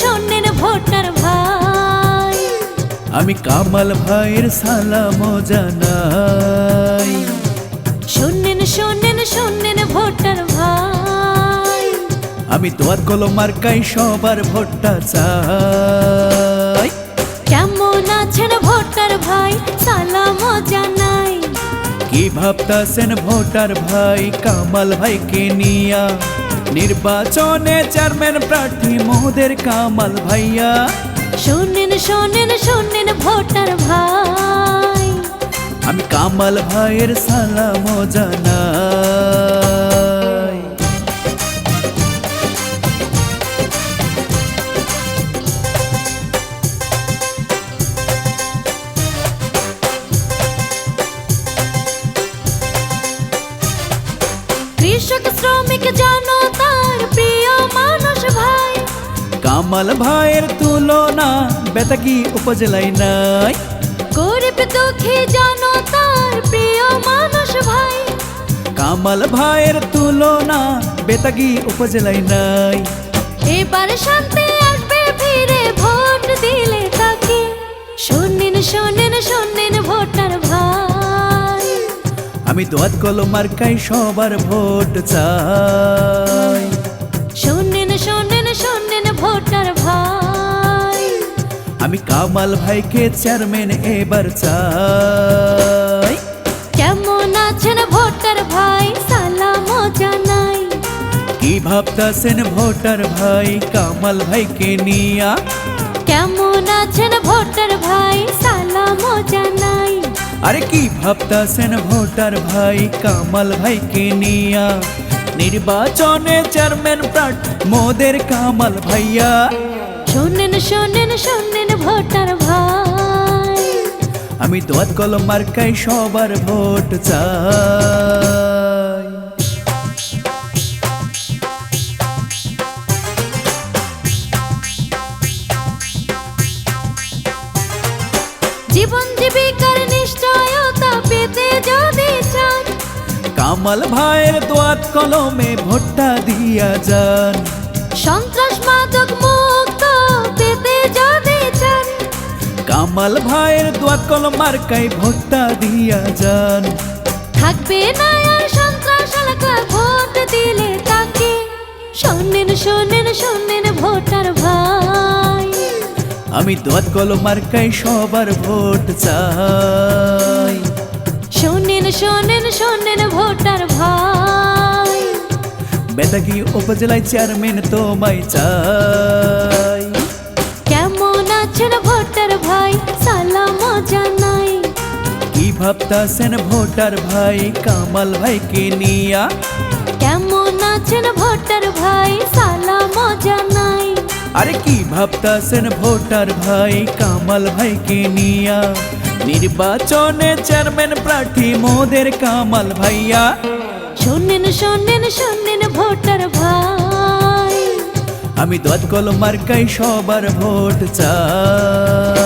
শোনেন ভোটার ভাই। আমি কামাল ভাইয়ের সালাম জানাই। শোনেন শুনেন শুনেন ভোটার ভাই। আমি তোয়ার কলম মার্কাই সবার ভোটটা চাই। কেমন আছেন ভোটার ভাই? সালাম জানাই। কি ভাবতাছেন ভোটার ভাই? কামাল ভাইকে নিয়া নির্বাচনে চেয়ারম্যান প্রার্থী মোদের কামাল ভাইয়া। শোনেন শোনেন শোনেন ভোটার ভাই। আমি কামাল ভাইয়ের সালাম জানাই। কৃষক শ্রমিক জনতার কামাল ভাইয়ের তুলনা বেতাকি উপজেলায় নাই। গরিব দুঃখী জনতার প্রিয় মানুষ ভাই। কামাল ভাইয়ের তুলনা বেতাগি উপজেলায় নাই। এবার শান্তি আসবে ফিরে ভোট দিলে তাকে। শোনেন শোনেন শোনেন ভোটার ভাই। আমি দোয়াত কলম মার্কাই সবার ভোট চাই। শোনেন শোনেন শোনেন আমি কামাল ভাইকে চেয়ারম্যান এবার চাই। কেমন আছেন ভোটার ভাই? সালাম জানাই। কি ভাবতাছেন ভোটার ভাই? কামাল ভাইকে নিয়া। কেমন আছেন ভোটার ভাই? সালাম জানাই। আরে কি ভাবতাছেন ভোটার ভাই? কামাল ভাইকে নিয়া। নির্বাচনে চেয়ারম্যান প্রার্থী মোদের কামাল ভাইয়া। শোনেন শোনেন শোনেন ভোটার ভাই। আমি দোয়াত কলম মার্কাই সবার ভোট চাই। জীবন জীবিকার নিশ্চয়তা পেতে যদি চান কামাল ভাইয়ের দোয়াত কলমে ভোটটা দিয়া যান। সন্ত্রাস মাদক কামাল ভাইয়ের দোয়াত কলম মার্কাই ভোটটা দিয়া যান। থাকবে না আর সন্ত্রাস এলাকা ভোট দিলে তাকে। শোনেন শোনেন শোনেন ভোটার ভাই। আমি দোয়াত কলম মার্কাই সবার ভোট চাই। শোনেন শোনেন শোনেন ভোটার ভাই। বেতাগি উপজেলায় চেয়ারম্যান তোমায় চাই। ভাবতাছেন ভোটার ভাই কামাল ভাইকে নিয়া। কেমন আছেন ভোটার ভাই? সালাম জানাই। আরে কি ভাবতাছেন ভোটার ভাই কামাল ভাইকে নিয়া? নির্বাচনে চেয়ারম্যান প্রার্থী মোদের কামাল ভাইয়া। শোনেন শোনেন শোনেন ভোটার ভাই। আমি দোয়াত কলম মার্কাই সবার ভোট চাই।